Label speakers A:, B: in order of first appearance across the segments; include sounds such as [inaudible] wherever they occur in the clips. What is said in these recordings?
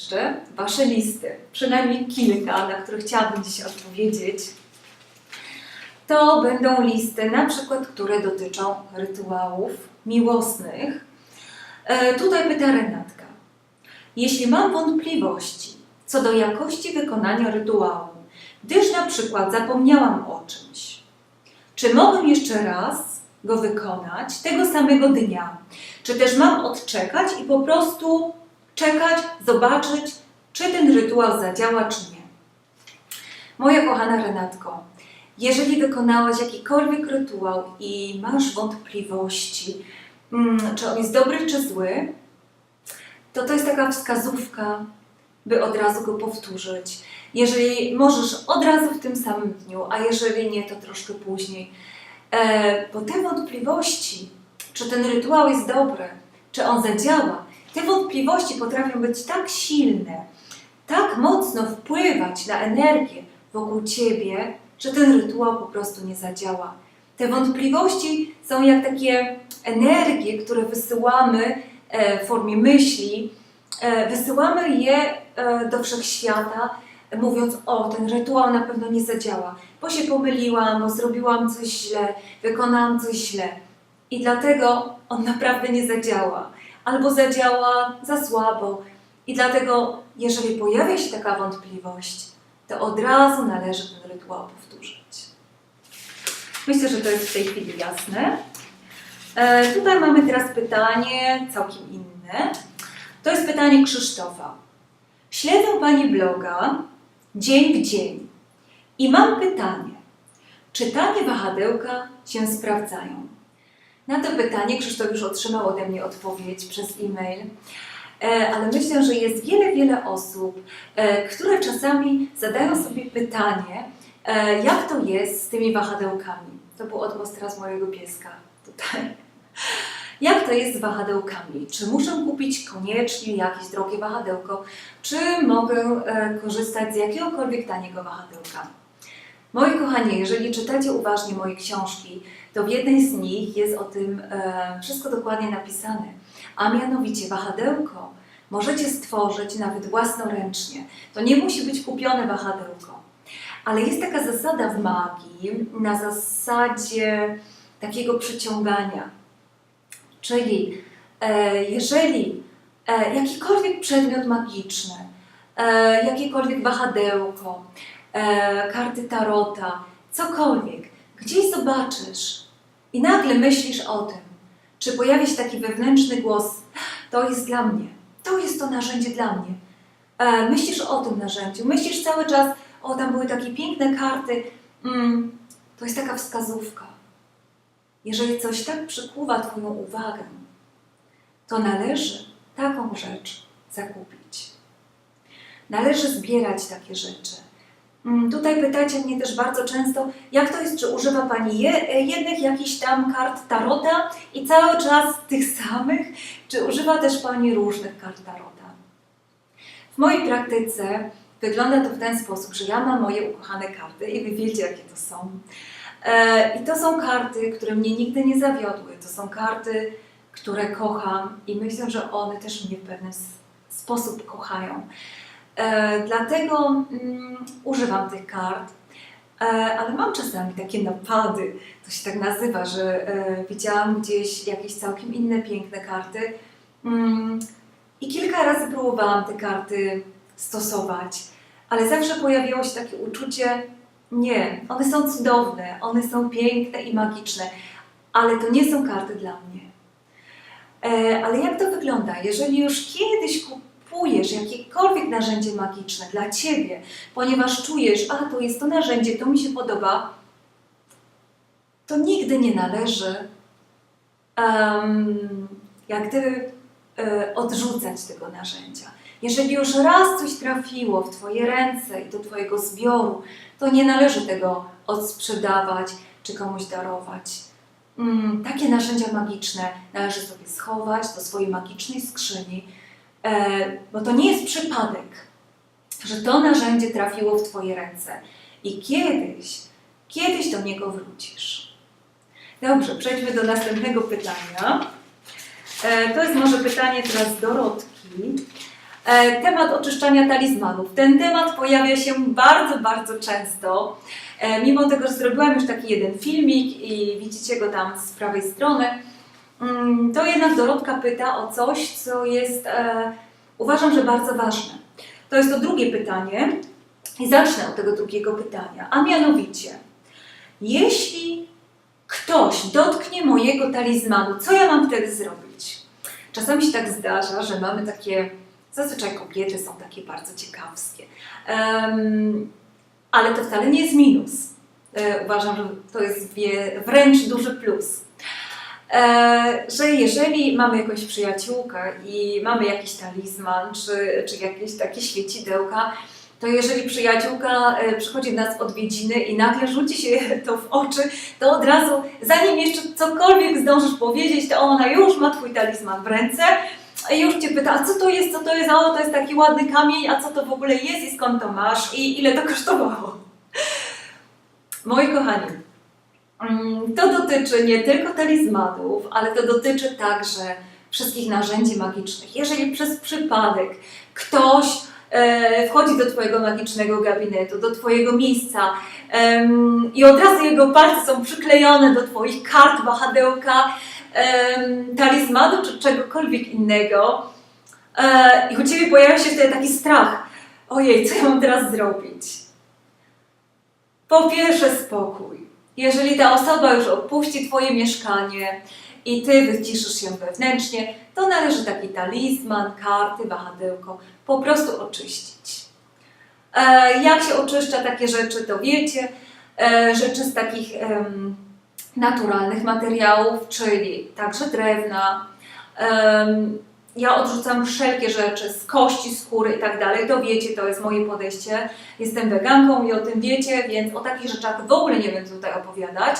A: jeszcze Wasze listy, przynajmniej kilka, na które chciałabym dzisiaj odpowiedzieć. To będą listy, na przykład, które dotyczą rytuałów miłosnych. E, tutaj pyta Renatka. Jeśli mam wątpliwości co do jakości wykonania rytuału, gdyż na przykład zapomniałam o czymś, czy mogę jeszcze raz go wykonać tego samego dnia? Czy też mam odczekać i po prostu czekać, zobaczyć, czy ten rytuał zadziała, czy nie? Moja kochana Renatko, jeżeli wykonałaś jakikolwiek rytuał i masz wątpliwości, mm, czy on jest dobry, czy zły, to to jest taka wskazówka, by od razu go powtórzyć. Jeżeli możesz od razu w tym samym dniu, a jeżeli nie, to troszkę później. E, bo te wątpliwości, czy ten rytuał jest dobry, czy on zadziała, te wątpliwości potrafią być tak silne, tak mocno wpływać na energię wokół ciebie, że ten rytuał po prostu nie zadziała. Te wątpliwości są jak takie energie, które wysyłamy e, w formie myśli, e, wysyłamy je e, do wszechświata, mówiąc: O, ten rytuał na pewno nie zadziała, bo się pomyliłam, bo zrobiłam coś źle, wykonałam coś źle. I dlatego on naprawdę nie zadziała, albo zadziała za słabo. I dlatego, jeżeli pojawia się taka wątpliwość, to od razu należy ten rytuał powtórzyć. Myślę, że to jest w tej chwili jasne. E, tutaj mamy teraz pytanie całkiem inne. To jest pytanie Krzysztofa. Śledzę Pani bloga dzień w dzień i mam pytanie, czy tanie wahadełka się sprawdzają? Na to pytanie Krzysztof już otrzymał ode mnie odpowiedź przez e-mail, E, ale myślę, że jest wiele, wiele osób, e, które czasami zadają sobie pytanie, e, jak to jest z tymi wahadełkami. To był odgłos teraz mojego pieska tutaj. [laughs] Jak to jest z wahadełkami? Czy muszę kupić koniecznie jakieś drogie wahadełko, czy mogę korzystać z jakiegokolwiek taniego wahadełka? Moi kochani, jeżeli czytacie uważnie moje książki, to w jednej z nich jest o tym e, wszystko dokładnie napisane. A mianowicie wahadełko możecie stworzyć nawet własnoręcznie. To nie musi być kupione wahadełko. Ale jest taka zasada w magii na zasadzie takiego przyciągania. Czyli e, jeżeli e, jakikolwiek przedmiot magiczny, jakiekolwiek wahadełko, karty tarota, cokolwiek, gdzieś zobaczysz i nagle myślisz o tym, czy pojawi się taki wewnętrzny głos, to jest dla mnie, to jest to narzędzie dla mnie. E, myślisz o tym narzędziu, myślisz cały czas, o tam były takie piękne karty, mm, to jest taka wskazówka. Jeżeli coś tak przykuwa Twoją uwagę, to należy taką rzecz zakupić. Należy zbierać takie rzeczy. Mm, Tutaj pytacie mnie też bardzo często, jak to jest, czy używa Pani je, jednych jakichś tam kart tarota i cały czas [laughs] tych samych, czy używa też Pani różnych kart tarota? W mojej praktyce wygląda to w ten sposób, że ja mam moje ukochane karty i Wy wiecie, jakie to są. E, I to są karty, które mnie nigdy nie zawiodły. To są karty, które kocham i myślę, że one też mnie w pewien sposób kochają. E, dlatego mm, używam tych kart, e, ale mam czasami takie napady, to się tak nazywa, że e, widziałam gdzieś jakieś całkiem inne piękne karty mm, i kilka razy próbowałam te karty stosować, ale zawsze pojawiło się takie uczucie, nie, one są cudowne, one są piękne i magiczne, ale to nie są karty dla mnie. Ale jak to wygląda? Jeżeli już kiedyś kupujesz jakiekolwiek narzędzie magiczne dla Ciebie, ponieważ czujesz, a to jest to narzędzie, to mi się podoba, to nigdy nie należy em, jak gdyby e, odrzucać tego narzędzia. Jeżeli już raz coś trafiło w Twoje ręce i do Twojego zbioru, to nie należy tego odsprzedawać czy komuś darować. Mm, takie narzędzia magiczne należy sobie schować do swojej magicznej skrzyni, bo to nie jest przypadek, że to narzędzie trafiło w Twoje ręce i kiedyś, kiedyś do niego wrócisz. Dobrze, przejdźmy do następnego pytania. E, to jest może pytanie teraz Dorotki. E, temat oczyszczania talizmanów. Ten temat pojawia się bardzo, bardzo często. E, mimo tego, że zrobiłam już taki jeden filmik i widzicie go tam z prawej strony, to jednak Dorotka pyta o coś, co jest, e, uważam, że bardzo ważne. To jest to drugie pytanie i zacznę od tego drugiego pytania, a mianowicie, jeśli ktoś dotknie mojego talizmanu, co ja mam wtedy zrobić? Czasami się tak zdarza, że mamy takie, zazwyczaj kobiety są takie bardzo ciekawskie, Em, ale to wcale nie jest minus. E, uważam, że to jest wie, wręcz duży plus. E, że jeżeli mamy jakąś przyjaciółkę i mamy jakiś talizman, czy, czy jakieś takie świecidełka, to jeżeli przyjaciółka e, przychodzi do nas odwiedziny i nagle rzuci się [laughs] to w oczy, to od razu, zanim jeszcze cokolwiek zdążysz powiedzieć, to ona już ma Twój talizman w ręce i już Cię pyta, a co to jest, co to jest, o to jest taki ładny kamień, a co to w ogóle jest i skąd to masz i ile to kosztowało. Moi kochani, mm, to dotyczy nie tylko talizmanów, ale to dotyczy także wszystkich narzędzi magicznych. Jeżeli przez przypadek ktoś e, wchodzi do Twojego magicznego gabinetu, do Twojego miejsca i od razu jego palce są przyklejone do Twoich kart, wahadełka, em, talizmanu czy czegokolwiek innego e, i u Ciebie pojawia się wtedy taki strach. Ojej, co ja mam teraz zrobić? Po pierwsze spokój. Jeżeli ta osoba już opuści Twoje mieszkanie i Ty wyciszysz się wewnętrznie, to należy taki talizman, karty, wahadełko po prostu oczyścić. E, jak się oczyszcza takie rzeczy, to wiecie, e, rzeczy z takich naturalnych materiałów, czyli także drewna. Ja odrzucam wszelkie rzeczy z kości, skóry i tak dalej. To wiecie, to jest moje podejście. Jestem weganką i o tym wiecie, więc o takich rzeczach w ogóle nie będę tutaj opowiadać.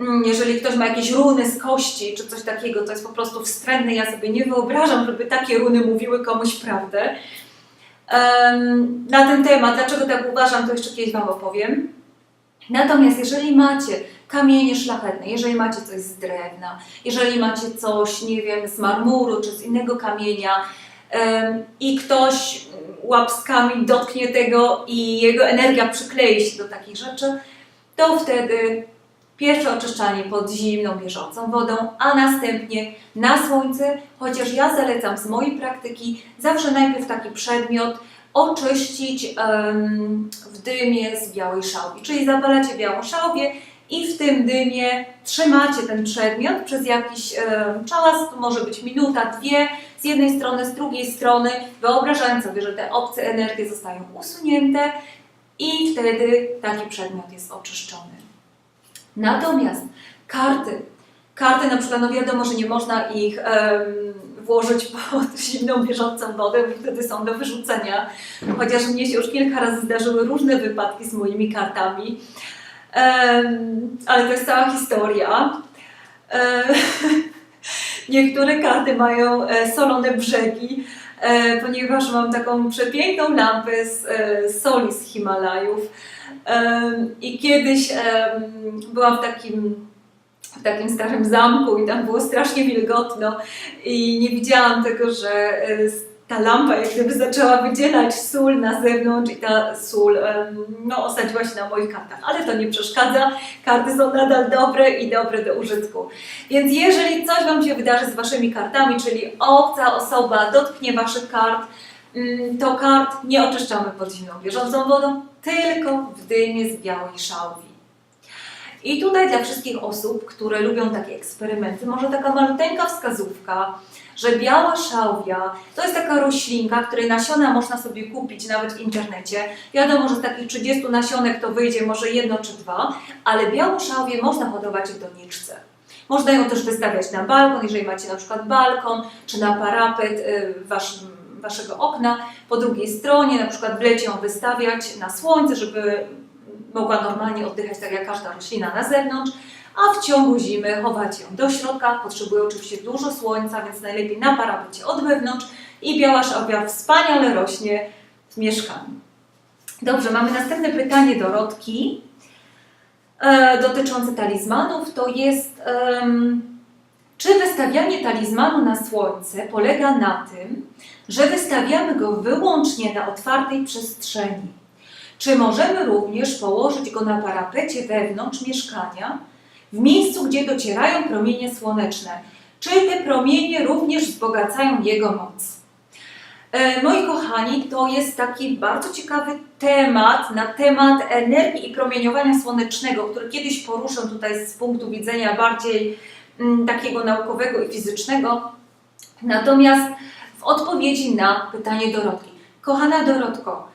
A: Mm, Jeżeli ktoś ma jakieś runy z kości czy coś takiego, to jest po prostu wstrętne. Ja sobie nie wyobrażam, żeby takie runy mówiły komuś prawdę. Na ten temat, dlaczego tak uważam, to jeszcze kiedyś Wam opowiem. Natomiast jeżeli macie kamienie szlachetne, jeżeli macie coś z drewna, jeżeli macie coś, nie wiem, z marmuru czy z innego kamienia i ktoś łapskami dotknie tego i jego energia przyklei się do takich rzeczy, to wtedy pierwsze oczyszczanie pod zimną, bieżącą wodą, a następnie na słońce, chociaż ja zalecam z mojej praktyki zawsze najpierw taki przedmiot oczyścić em, w dymie z białej szałwi. Czyli zapalacie białą szałwię i w tym dymie trzymacie ten przedmiot przez jakiś em, czas, może być minuta, dwie, z jednej strony, z drugiej strony, wyobrażając sobie, że te obce energie zostają usunięte i wtedy taki przedmiot jest oczyszczony. Natomiast karty, karty na przykład, no wiadomo, że nie można ich em, włożyć pod [laughs] zimną, bieżącą wodę, bo wtedy są do wyrzucenia. Chociaż mnie się już kilka razy zdarzyły różne wypadki z moimi kartami. Ale to jest cała historia. [laughs] Niektóre karty mają e, solone brzegi, e, ponieważ mam taką przepiękną lampę z e, soli z Himalajów. I kiedyś byłam w takim, w takim starym zamku i tam było strasznie wilgotno i nie widziałam tego, że ta lampa jak gdyby zaczęła wydzielać sól na zewnątrz i ta sól no, osadziła się na moich kartach. Ale to nie przeszkadza, karty są nadal dobre i dobre do użytku. Więc jeżeli coś Wam się wydarzy z Waszymi kartami, czyli obca osoba dotknie Waszych kart, mm, to kart nie oczyszczamy pod zimną bieżącą wodą, tylko w dymie z białej szałwi. I tutaj dla wszystkich osób, które lubią takie eksperymenty, może taka maluteńka wskazówka, że biała szałwia to jest taka roślinka, której nasiona można sobie kupić nawet w internecie. Wiadomo, że z takich 30 nasionek to wyjdzie może jedno czy dwa, ale białą szałwię można hodować w doniczce. Można ją też wystawiać na balkon, jeżeli macie na przykład balkon, czy na parapet y, waszym, waszego okna. Po drugiej stronie, na przykład w lecie ją wystawiać na słońce, żeby mogła normalnie oddychać tak jak każda roślina na zewnątrz, a w ciągu zimy chować ją do środka. Potrzebuje oczywiście dużo słońca, więc najlepiej na parapecie od wewnątrz i biała szałwia wspaniale rośnie w mieszkaniu. Dobrze, mamy następne pytanie Dorotki e, dotyczące talizmanów. To jest em, Czy wystawianie talizmanu na słońce polega na tym, że wystawiamy go wyłącznie na otwartej przestrzeni? Czy możemy również położyć go na parapecie wewnątrz mieszkania, w miejscu, gdzie docierają promienie słoneczne? Czy te promienie również wzbogacają jego moc? E, Moi kochani, to jest taki bardzo ciekawy temat na temat energii i promieniowania słonecznego, który kiedyś poruszę tutaj z punktu widzenia bardziej mm, takiego naukowego i fizycznego. Natomiast w odpowiedzi na pytanie Dorotki. Kochana Dorotko,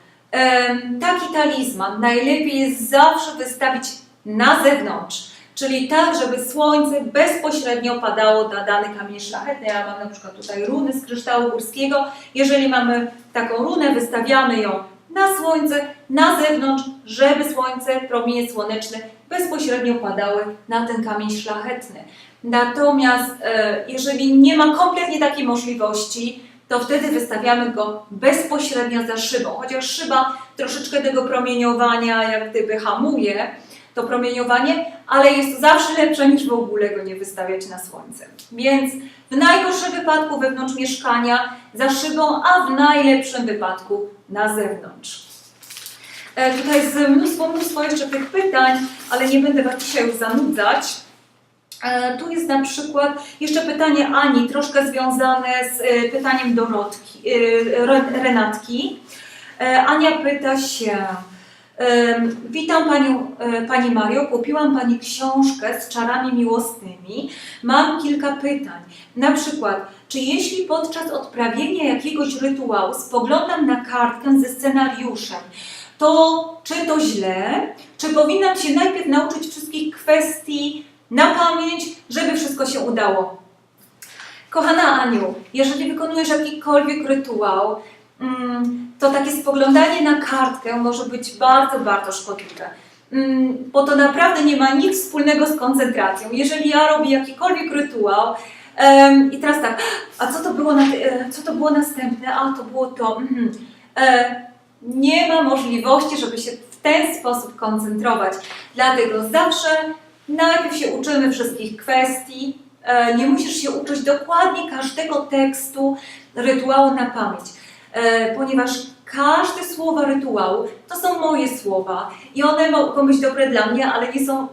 A: taki talizman najlepiej jest zawsze wystawić na zewnątrz, czyli tak, żeby słońce bezpośrednio padało na dany kamień szlachetny. Ja mam na przykład tutaj runy z kryształu górskiego. Jeżeli mamy taką runę, wystawiamy ją na słońce, na zewnątrz, żeby słońce, promienie słoneczne bezpośrednio padały na ten kamień szlachetny. Natomiast e, jeżeli nie ma kompletnie takiej możliwości, to wtedy wystawiamy go bezpośrednio za szybą. Chociaż szyba troszeczkę tego promieniowania jak gdyby hamuje, to promieniowanie, ale jest zawsze lepsze niż w ogóle go nie wystawiać na słońce. Więc w najgorszym wypadku wewnątrz mieszkania za szybą, a w najlepszym wypadku na zewnątrz. E, tutaj jest mnóstwo, mnóstwo jeszcze tych pytań, ale nie będę Was dzisiaj już zanudzać. E, Tu jest na przykład jeszcze pytanie Ani, troszkę związane z e, pytaniem Dorotki, e, Re- Renatki. Ania pyta się, witam Panią, e, Pani Mario, kupiłam Pani książkę z czarami miłosnymi. Mam kilka pytań. Na przykład, czy jeśli podczas odprawienia jakiegoś rytuału spoglądam na kartkę ze scenariuszem, to czy to źle? Czy powinnam się najpierw nauczyć wszystkich kwestii na pamięć, żeby wszystko się udało? Kochana Aniu, jeżeli wykonujesz jakikolwiek rytuał, to takie spoglądanie na kartkę może być bardzo, bardzo szkodliwe. Mm, Bo to naprawdę nie ma nic wspólnego z koncentracją. Jeżeli ja robię jakikolwiek rytuał i teraz tak, a co to było, na, e, co to było następne? A to było to. mhm. E, nie ma możliwości, żeby się w ten sposób koncentrować. Dlatego zawsze najpierw się uczymy wszystkich kwestii. E, Nie musisz się uczyć dokładnie każdego tekstu rytuału na pamięć, ponieważ każde słowa rytuału to są moje słowa i one mogą być dobre dla mnie, ale nie są,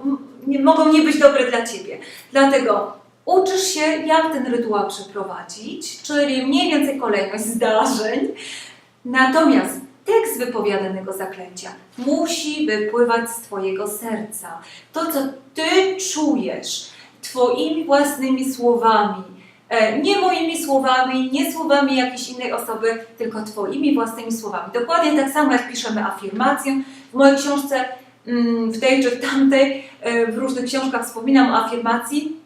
A: nie, mogą nie być dobre dla ciebie. Dlatego uczysz się, jak ten rytuał przeprowadzić, czyli mniej więcej kolejność zdarzeń. Natomiast tekst wypowiadanego zaklęcia musi wypływać z Twojego serca. To, co Ty czujesz Twoimi własnymi słowami, e, nie moimi słowami, nie słowami jakiejś innej osoby, tylko Twoimi własnymi słowami. Dokładnie tak samo jak piszemy afirmację. W mojej książce, mm, w tej czy w tamtej, e, w różnych książkach wspominam o afirmacji.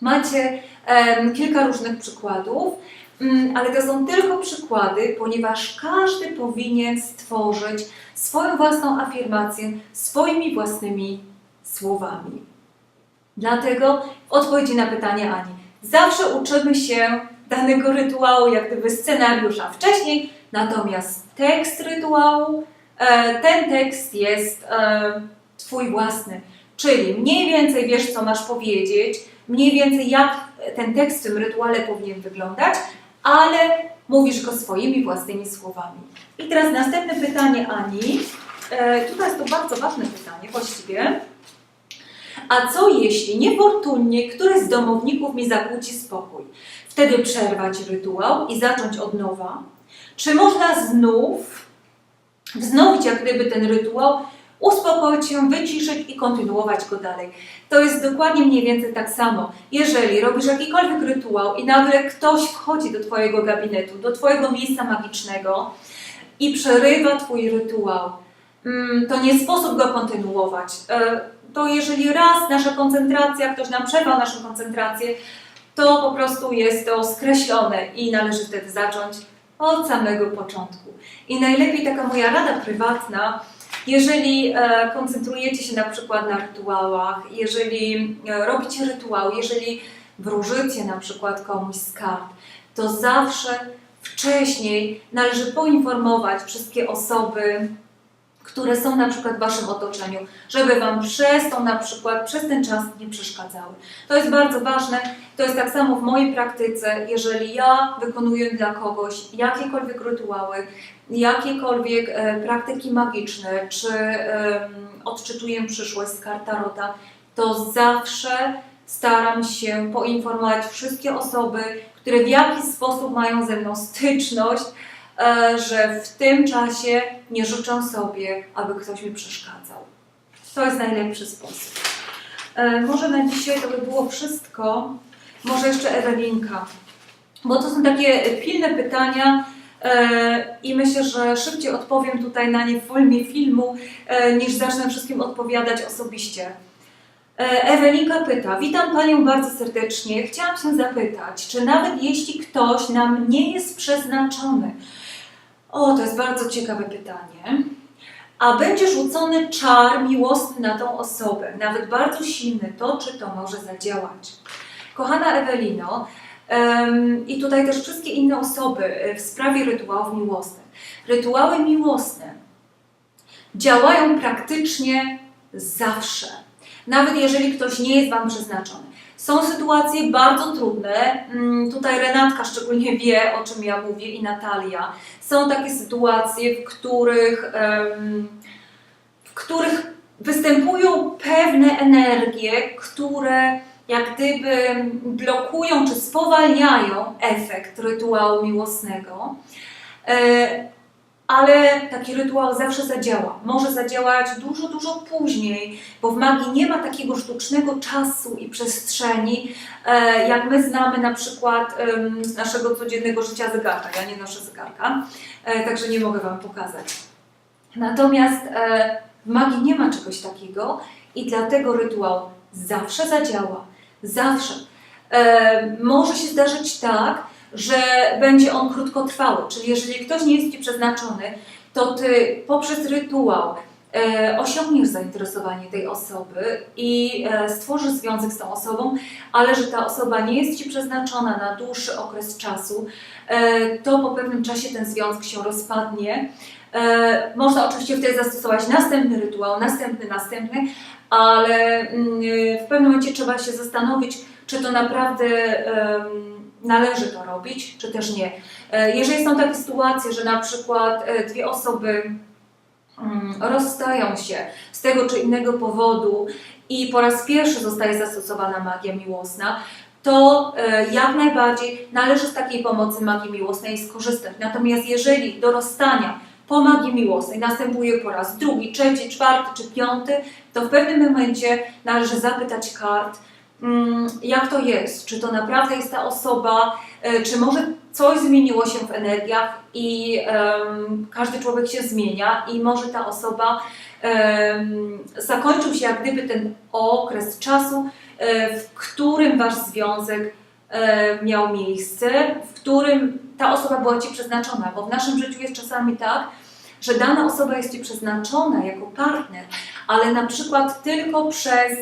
A: Macie kilka różnych przykładów. Mm, Ale to są tylko przykłady, ponieważ każdy powinien stworzyć swoją własną afirmację swoimi własnymi słowami. Dlatego w odpowiedzi na pytanie Ani, zawsze uczymy się danego rytuału, jak gdyby scenariusza wcześniej, natomiast tekst rytuału, e, ten tekst jest e, Twój własny. Czyli mniej więcej wiesz, co masz powiedzieć, mniej więcej jak ten tekst w tym rytuale powinien wyglądać, ale mówisz go swoimi własnymi słowami. I teraz następne pytanie Ani. E, tutaj jest to bardzo ważne pytanie właściwie. A co jeśli niefortunnie któryś z domowników mi zakłóci spokój? Wtedy przerwać rytuał i zacząć od nowa? Czy można znów wznowić jak gdyby ten rytuał, uspokoić się, wyciszyć i kontynuować go dalej? To jest dokładnie mniej więcej tak samo. Jeżeli robisz jakikolwiek rytuał i nagle ktoś wchodzi do Twojego gabinetu, do Twojego miejsca magicznego i przerywa Twój rytuał, mm, to nie sposób go kontynuować. To jeżeli raz nasza koncentracja, ktoś nam przerwał naszą koncentrację, to po prostu jest to skreślone i należy wtedy zacząć od samego początku. I najlepiej taka moja rada prywatna, jeżeli e, koncentrujecie się na przykład na rytuałach, jeżeli e, robicie rytuał, jeżeli wróżycie na przykład komuś z kart, to zawsze wcześniej należy poinformować wszystkie osoby, które są na przykład w Waszym otoczeniu, żeby Wam przez tą na przykład, przez ten czas nie przeszkadzały. To jest bardzo ważne. To jest tak samo w mojej praktyce, jeżeli ja wykonuję dla kogoś jakiekolwiek rytuały, jakiekolwiek e, praktyki magiczne, czy em, odczytuję przyszłość z kart Tarota, to zawsze staram się poinformować wszystkie osoby, które w jakiś sposób mają ze mną styczność, e, że w tym czasie nie życzę sobie, aby ktoś mi przeszkadzał. To jest najlepszy sposób. E, Może na dzisiaj to by było wszystko. Może jeszcze Ewelinka, bo to są takie pilne pytania e, i myślę, że szybciej odpowiem tutaj na nie w formie filmu, e, niż zacznę wszystkim odpowiadać osobiście. E, Ewelinka pyta, witam Panią bardzo serdecznie. Chciałam się zapytać, czy nawet jeśli ktoś nam nie jest przeznaczony, o, to jest bardzo ciekawe pytanie, a będzie rzucony czar miłosny na tą osobę, nawet bardzo silny, to czy to może zadziałać? Kochana Ewelino, em, i tutaj też wszystkie inne osoby e, w sprawie rytuałów miłosnych. Rytuały miłosne działają praktycznie zawsze, nawet jeżeli ktoś nie jest Wam przeznaczony. Są sytuacje bardzo trudne, mm, tutaj Renatka szczególnie wie, o czym ja mówię i Natalia. Są takie sytuacje, w których, w których występują pewne energie, które jak gdyby blokują czy spowalniają efekt rytuału miłosnego. Ale taki rytuał zawsze zadziała. Może zadziałać dużo, dużo później, bo w magii nie ma takiego sztucznego czasu i przestrzeni, e, jak my znamy na przykład z naszego codziennego życia zegarka. Ja nie noszę zegarka, e, także nie mogę Wam pokazać. Natomiast e, w magii nie ma czegoś takiego i dlatego rytuał zawsze zadziała. Zawsze. Może się zdarzyć tak, że będzie on krótkotrwały, czyli jeżeli ktoś nie jest Ci przeznaczony, to Ty poprzez rytuał e, osiągniesz zainteresowanie tej osoby i e, stworzysz związek z tą osobą, ale że ta osoba nie jest Ci przeznaczona na dłuższy okres czasu, e, to po pewnym czasie ten związek się rozpadnie. E, można oczywiście wtedy zastosować następny rytuał, następny, następny, ale mm, w pewnym momencie trzeba się zastanowić, czy to naprawdę należy to robić, czy też nie. E, Jeżeli są takie sytuacje, że na przykład e, dwie osoby mm, rozstają się z tego czy innego powodu i po raz pierwszy zostaje zastosowana magia miłosna, to e, jak najbardziej należy z takiej pomocy magii miłosnej skorzystać. Natomiast jeżeli do rozstania po magii miłosnej następuje po raz drugi, trzeci, czwarty czy piąty, to w pewnym momencie należy zapytać kart, jak to jest, czy to naprawdę jest ta osoba, e, czy może coś zmieniło się w energiach i em, każdy człowiek się zmienia i może ta osoba em, zakończył się jak gdyby ten okres czasu, e, w którym wasz związek e, miał miejsce, w którym ta osoba była Ci przeznaczona, bo w naszym życiu jest czasami tak, że dana osoba jest Ci przeznaczona jako partner, ale na przykład tylko przez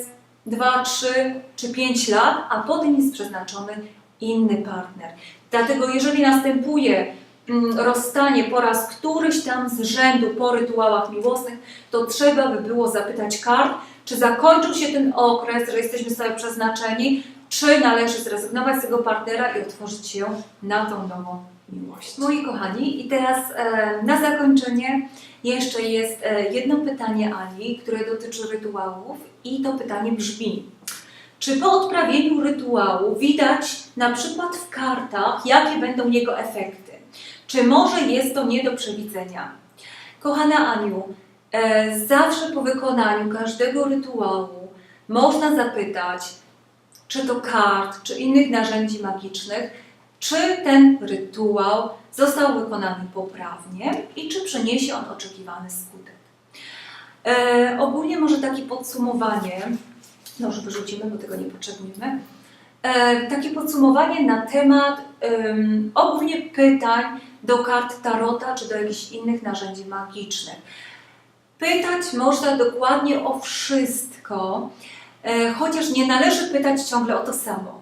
A: 2, 3 czy 5 lat, a potem jest przeznaczony inny partner. Dlatego jeżeli następuje mm, rozstanie po raz któryś tam z rzędu po rytuałach miłosnych, to trzeba by było zapytać kart, czy zakończył się ten okres, że jesteśmy sobie przeznaczeni, czy należy zrezygnować z tego partnera i otworzyć się na tą nową miłość. Moi kochani, i teraz e, na zakończenie jeszcze jest e, jedno pytanie Ani, które dotyczy rytuałów i to pytanie brzmi. Czy po odprawieniu rytuału widać na przykład w kartach, jakie będą jego efekty? Czy może jest to nie do przewidzenia? Kochana Aniu, e, zawsze po wykonaniu każdego rytuału można zapytać, czy to kart, czy innych narzędzi magicznych, czy ten rytuał został wykonany poprawnie i czy przyniesie on oczekiwany skutek. E, ogólnie może takie podsumowanie, może wyrzucimy, bo tego nie potrzebujemy. E, takie podsumowanie na temat em, ogólnie pytań do kart Tarota czy do jakichś innych narzędzi magicznych. Pytać można dokładnie o wszystko, e, chociaż nie należy pytać ciągle o to samo.